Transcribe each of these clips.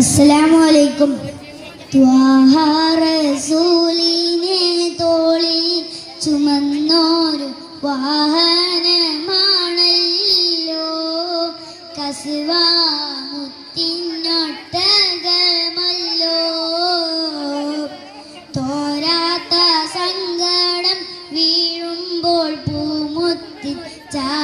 അസ്സലാമു അലൈക്കും റസൂലിനെ തോളിൽ ചുമന്നോരു വാഹനമാണല്ലോ. കസുവാമുത്തിനൊട്ടകമല്ലോ തോരാത്ത സങ്കടം വീഴുമ്പോൾ പൂമുത്തി ചാരത്തിരുന്നല്ലോ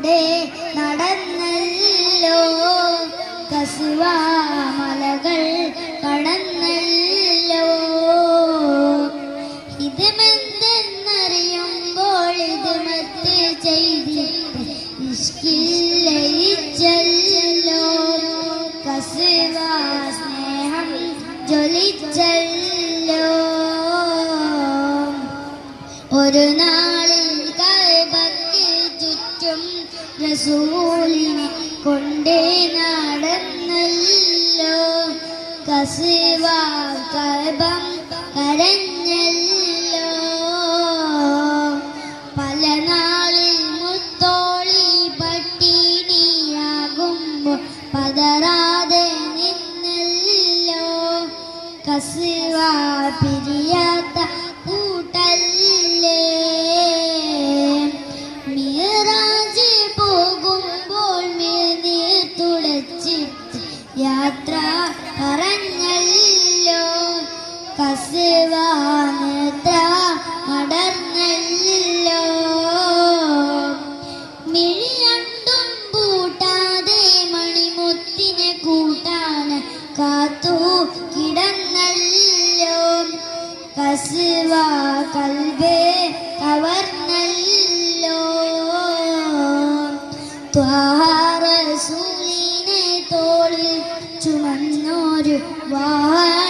കൂടെ നടന്നല്ലോ. കസുവാമലകൾ കടന്നല്ലോ. ഇതുമെന്തെന്നറിയുമ്പോൾ ഇത് മറ്റ് ചെയ്തിട്ട് ഇഷ്കില്ലയിച്ചല്ലോ കസുവ സ്നേഹം ജ്വലിച്ചല്ലോ. ഒരു നാളിൽ റസൂലിനെ കൊണ്ടേ നടന്നല്ലോ. കസുവ കസുവ കൽബേ കവർന്നല്ലോ ത്വാറസൂലിനെ തോളിൽ ചുമന്നൊരു വാഹനമാണല്ലോ